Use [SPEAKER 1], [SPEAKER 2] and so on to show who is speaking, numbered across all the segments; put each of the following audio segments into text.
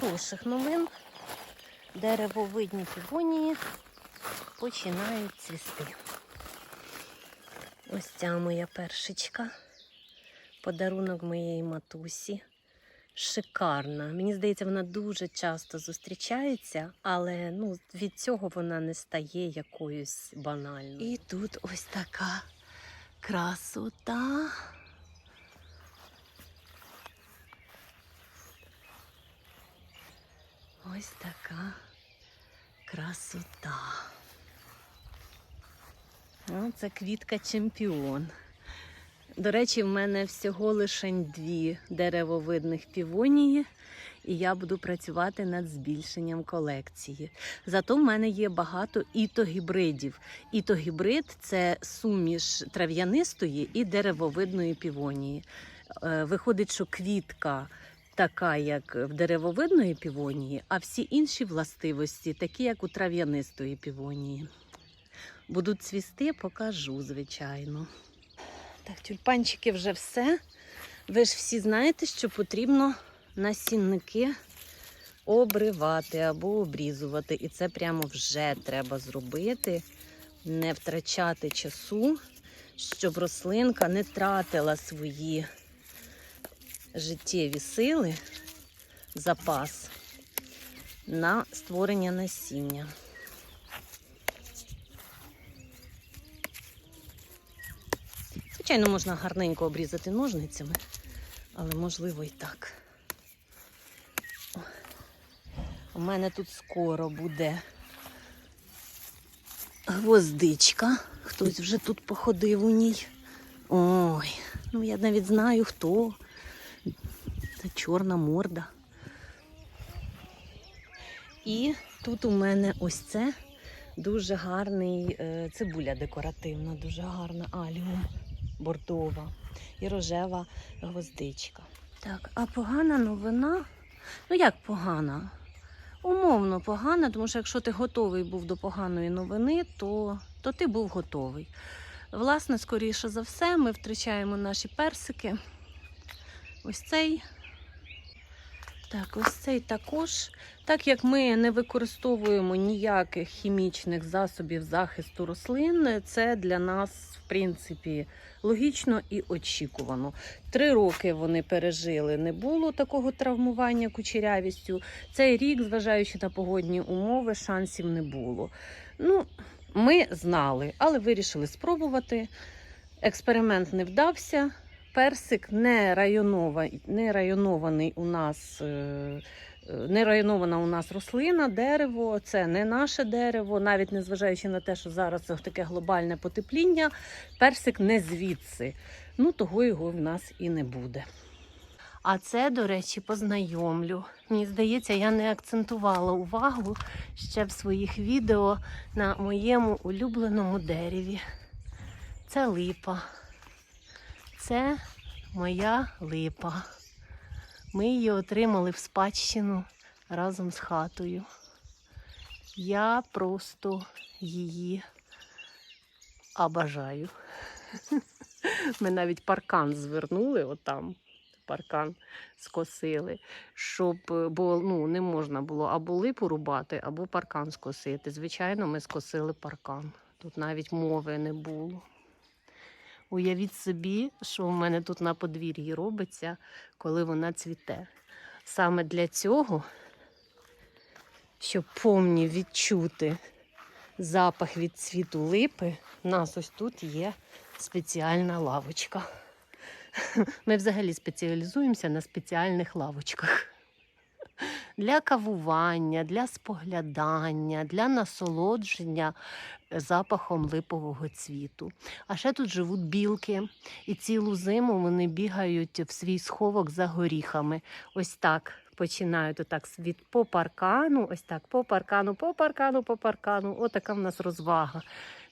[SPEAKER 1] хороших новин деревовидні півонії починають цвісти. Ось ця моя першечка. Подарунок моєї матусі. Шикарна. Мені здається, вона дуже часто зустрічається, але ну, від цього вона не стає якоюсь банальною. І тут ось така красота. Ось така красота. Це квітка чемпіон. До речі, в мене всього лише дві деревовидних півонії, і я буду працювати над збільшенням колекції. Зато в мене є багато ітогібридів. Ітогібрид це суміш трав'янистої і деревовидної півонії. Е, Виходить, що квітка така, як в деревовидної півонії, а всі інші властивості такі, як у трав'янистої півонії. Будуть цвісти, покажу, звичайно. Так, тюльпанчики вже все. Ви ж всі знаєте, що потрібно насінники обривати або обрізувати. І це прямо вже треба зробити, не втрачати часу, щоб рослинка не тратила свої життєві сили, запас на створення насіння. Звичайно, можна гарненько обрізати ножницями, але можливо і так. У мене тут скоро буде гвоздичка. Хтось вже тут походив у ній. Ой, ну я навіть знаю хто. Чорна морда. І тут у мене ось це дуже гарний е, цибуля декоративна, дуже гарна аліум бордова і рожева гвоздичка. Так, а погана новина? Ну як погана? Умовно погана, тому що якщо ти готовий був до поганої новини, то, то ти був готовий. Власне, скоріше за все, ми втрачаємо наші персики. Ось цей. Так, ось цей також. Так як ми не використовуємо ніяких хімічних засобів захисту рослин, це для нас, в принципі, логічно і очікувано. Три роки вони пережили, не було такого травмування кучерявістю. Цей рік, зважаючи на погодні умови, шансів не було. Ну, ми знали, але вирішили спробувати. Експеримент не вдався. Персик не, районова, не районований у нас. е, е, Не районована у нас рослина, дерево, це не наше дерево, навіть незважаючи на те, що зараз це таке глобальне потепління, персик не звідси. Ну, того його в нас і не буде. А це, до речі, познайомлю. Мені здається, я не акцентувала увагу ще в своїх відео на моєму улюбленому дереві. Це липа. Це моя липа. Ми її отримали в спадщину разом з хатою. Я просто її обажаю. Ми навіть паркан звернули отам. Паркан скосили, щоб бо ну, не можна було або липу рубати, або паркан скосити. Звичайно, ми скосили паркан. Тут навіть мови не було. Уявіть собі, що в мене тут на подвір'ї робиться, коли вона цвіте. Саме для цього, щоб повні відчути запах від цвіту липи, у нас ось тут є спеціальна лавочка. Ми взагалі спеціалізуємося на спеціальних лавочках. Для кавування, для споглядання, для насолодження запахом липового цвіту. А ще тут живуть білки, і цілу зиму вони бігають в свій сховок за горіхами. Ось так починають отак від по паркану, ось так по паркану, по паркану, по паркану. Отака в нас розвага.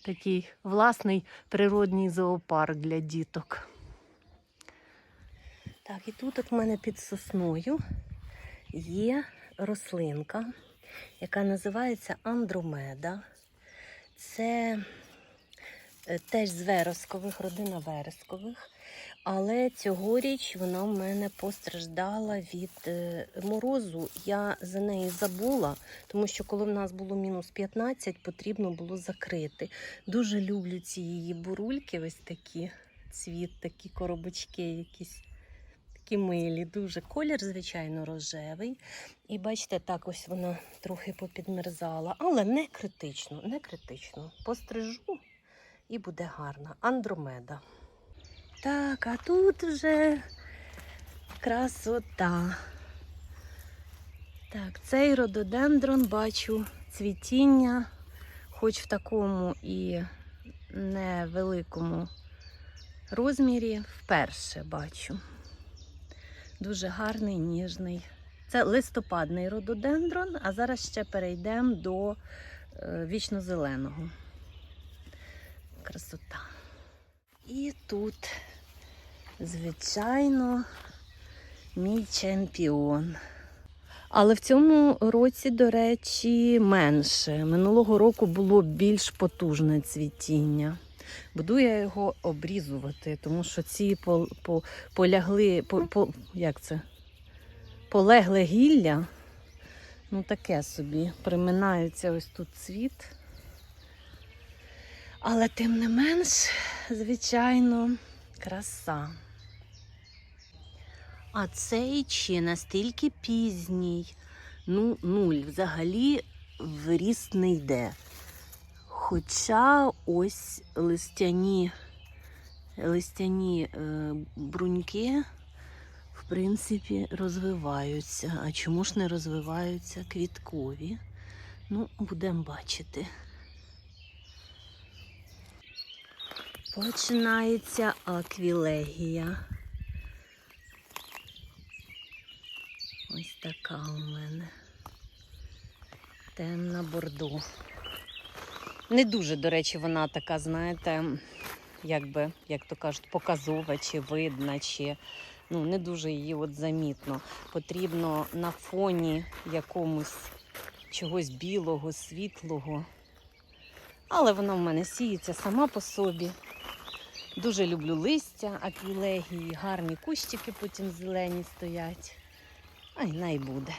[SPEAKER 1] Такий власний природній зоопарк для діток. Так, і тут от в мене під сосною є рослинка, яка називається андромеда. Це е, теж з верескових, родина верескових. Але цьогоріч вона в мене постраждала від е, морозу. Я за неї забула, тому що коли в нас було мінус 15, потрібно було закрити. Дуже люблю ці її бурульки, ось такі цвіт, такі коробочки якісь. Такі милі, дуже колір, звичайно, рожевий. І бачите, так ось вона трохи попідмерзала, але не критично, не критично. Пострижу і буде гарна. Андромеда. Так, а тут вже красота. Так, цей рододендрон бачу цвітіння, хоч в такому і невеликому розмірі, вперше бачу. Дуже гарний, ніжний. Це листопадний рододендрон, а зараз ще перейдемо до е, вічно-зеленого. Красота. І тут, звичайно, мій чемпіон. Але в цьому році, до речі, менше. Минулого року було більш потужне цвітіння. Буду я його обрізувати, тому що ці по, по, полягли, по, по, як це? Полегле гілля. Ну, таке собі. Приминається ось тут цвіт. Але тим не менш, звичайно, краса. А цей ще настільки пізній. Ну, нуль. Взагалі в не йде. Хоча ось листяні, листяні е, бруньки, в принципі, розвиваються. А чому ж не розвиваються квіткові? Ну, будемо бачити. Починається аквілегія. Ось така у мене. Темна бордо. Не дуже, до речі, вона така, знаєте, якби, як то кажуть, показова чи видна, чи ну, не дуже її от замітно. Потрібно на фоні якомусь чогось білого, світлого. Але вона в мене сіється сама по собі. Дуже люблю листя, аквілегії, гарні кущики потім зелені стоять. Ай, най буде.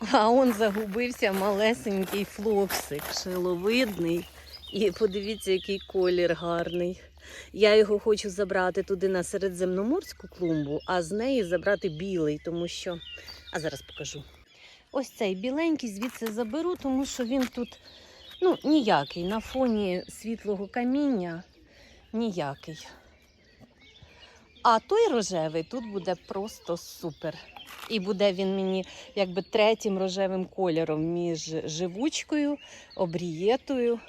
[SPEAKER 1] А он загубився малесенький флоксик, шиловидний. І подивіться, який колір гарний. Я його хочу забрати туди на середземноморську клумбу, а з неї забрати білий, тому що. А зараз покажу. Ось цей біленький звідси заберу, тому що він тут ну, ніякий. На фоні світлого каміння ніякий. А той рожевий тут буде просто супер. І буде він мені якби третім рожевим кольором між живучкою, обрієтою.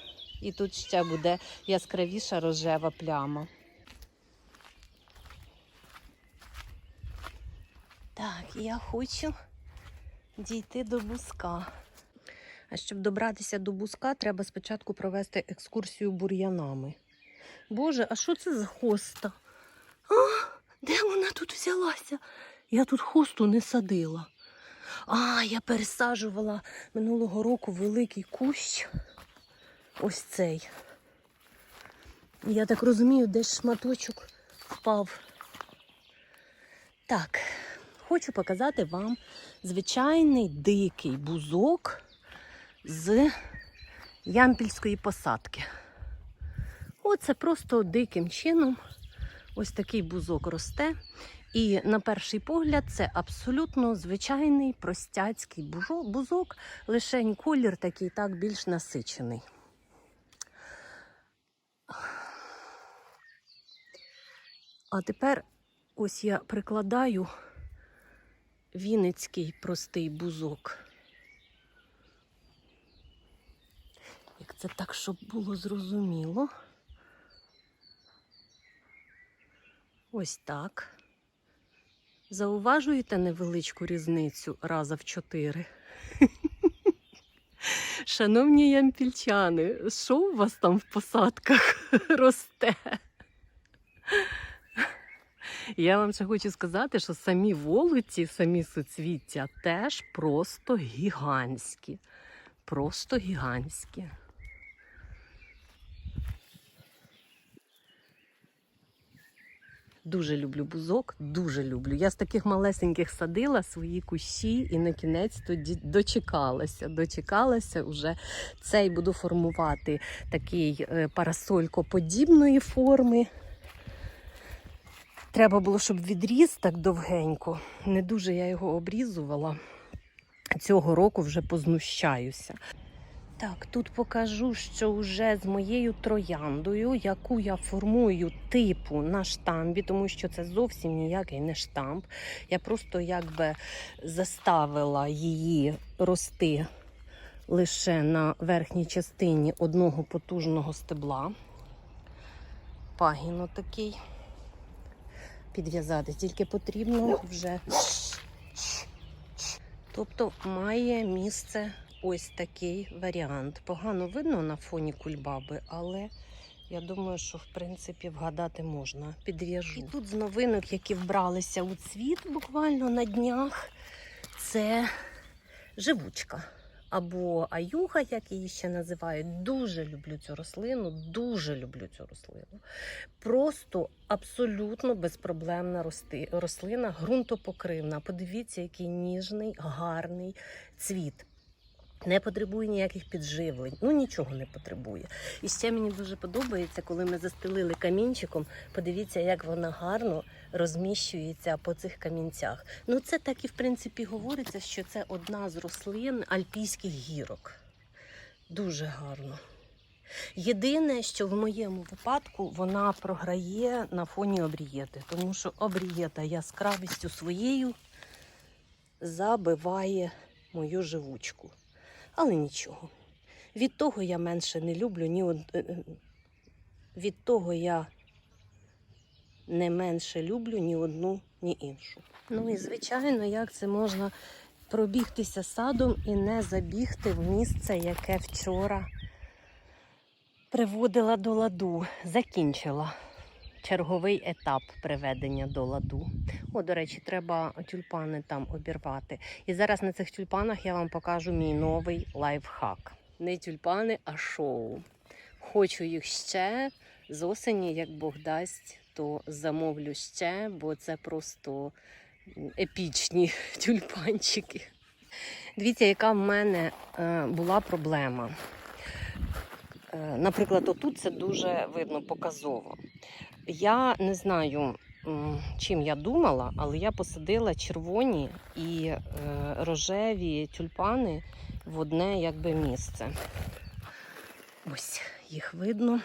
[SPEAKER 1] І тут ще буде яскравіша рожева пляма. Так, я хочу дійти до бузка. А щоб добратися до бузка, треба спочатку провести екскурсію бур'янами. Боже, а що це за хоста? А, де вона тут взялася? Я тут хосту не садила. А, я пересаджувала минулого року великий кущ. Ось цей. Я так розумію, десь шматочок впав. Так, хочу показати вам звичайний дикий бузок з ямпільської посадки. Оце просто диким чином ось такий бузок росте. І на перший погляд це абсолютно звичайний простяцький бузок, лишень колір такий так більш насичений. А тепер ось я прикладаю вінницький простий бузок. Як це так, щоб було зрозуміло. Ось так. Зауважуєте невеличку різницю раза в чотири? Шановні ямпільчани, що у вас там в посадках росте? Я вам ще хочу сказати, що самі волоті, самі суцвіття теж просто гігантські. Просто гігантські. Дуже люблю бузок, дуже люблю. Я з таких малесеньких садила свої кущі і на кінець тоді дочекалася. Дочекалася вже цей буду формувати такий е, парасолькоподібної форми. Треба було, щоб відріс так довгенько. Не дуже я його обрізувала. Цього року вже познущаюся. Так, тут покажу, що вже з моєю трояндою, яку я формую типу на штамбі, тому що це зовсім ніякий не штамп. Я просто якби заставила її рости лише на верхній частині одного потужного стебла. Пагіно такий. Підв'язати, тільки потрібно вже. Тобто має місце ось такий варіант. Погано видно на фоні кульбаби, але я думаю, що в принципі вгадати можна. Підв'яжу. І тут з новинок, які вбралися у цвіт буквально на днях, це живучка. Або аюга, як її ще називають. Дуже люблю цю рослину, дуже люблю цю рослину. Просто абсолютно безпроблемна рослина, ґрунтопокривна. Подивіться, який ніжний, гарний цвіт. Не потребує ніяких підживлень, ну нічого не потребує. І ще мені дуже подобається, коли ми застелили камінчиком. Подивіться, як вона гарно розміщується по цих камінцях. Ну це так і в принципі говориться, що це одна з рослин альпійських гірок. Дуже гарно. Єдине, що в моєму випадку вона програє на фоні обрієти, тому що обрієта яскравістю своєю забиває мою живучку. Але нічого. Від того я менше не люблю, ні од... е, е, від того я не менше люблю ні одну, ні іншу. Ну і звичайно, як це можна пробігтися садом і не забігти в місце, яке вчора приводила до ладу, закінчила черговий етап приведення до ладу. О, до речі, треба тюльпани там обірвати. І зараз на цих тюльпанах я вам покажу мій новий лайфхак. Не тюльпани, а шоу. Хочу їх ще з осені, як Бог дасть, то замовлю ще, бо це просто епічні тюльпанчики. Дивіться, яка в мене е, була проблема. Е, Наприклад, отут це дуже видно показово. Я не знаю, чим я думала, але я посадила червоні і е, рожеві тюльпани в одне якби місце. Ось їх видно.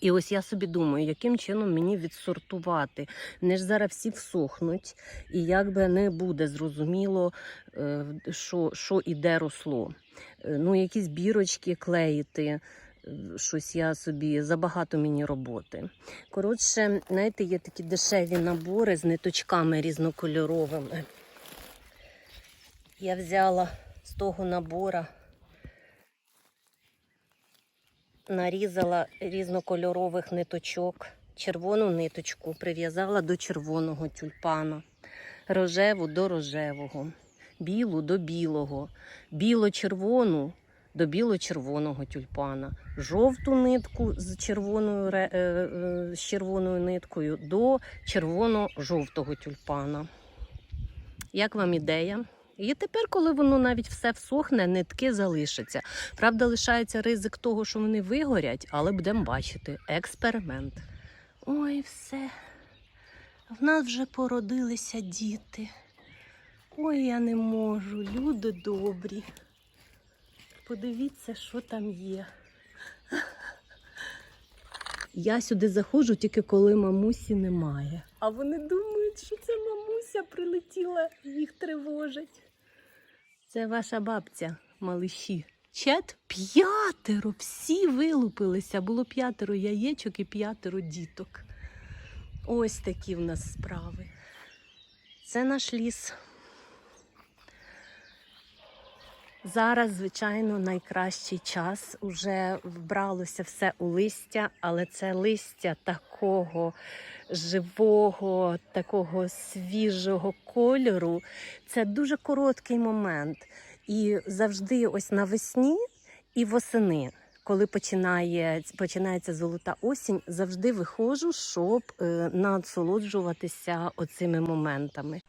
[SPEAKER 1] І ось я собі думаю, яким чином мені відсортувати. Вони ж зараз всі всохнуть, і якби не буде зрозуміло, е, що, що і де росло. Е, Ну, якісь бірочки клеїти, щось я собі забагато мені роботи. Коротше, знаєте, є такі дешеві набори з ниточками різнокольоровими. Я взяла з того набора, нарізала різнокольорових ниточок, червону ниточку прив'язала до червоного тюльпана, рожеву до рожевого, білу до білого, біло-червону до біло-червоного тюльпана, жовту нитку з червоною, е, е, з червоною ниткою до червоно-жовтого тюльпана. Як вам ідея? І тепер, коли воно навіть все всохне, нитки залишаться. Правда, лишається ризик того, що вони вигорять, але будемо бачити. Експеримент. Ой, все. В нас вже породилися діти. Ой, я не можу, люди добрі. Подивіться, що там є. Я сюди заходжу тільки коли мамусі немає. А вони думають, що це мамуся прилетіла, їх тривожить. Це ваша бабця, малиші. Чет п'ятеро, всі вилупилися. Було п'ятеро яєчок і п'ятеро діток. Ось такі в нас справи. Це наш ліс. Зараз, звичайно, найкращий час. Уже вбралося все у листя, але це листя такого живого, такого свіжого кольору. Це дуже короткий момент. І завжди ось навесні і восени. коли починає, починається золота осінь, завжди виходжу, щоб е, насолоджуватися оцими моментами.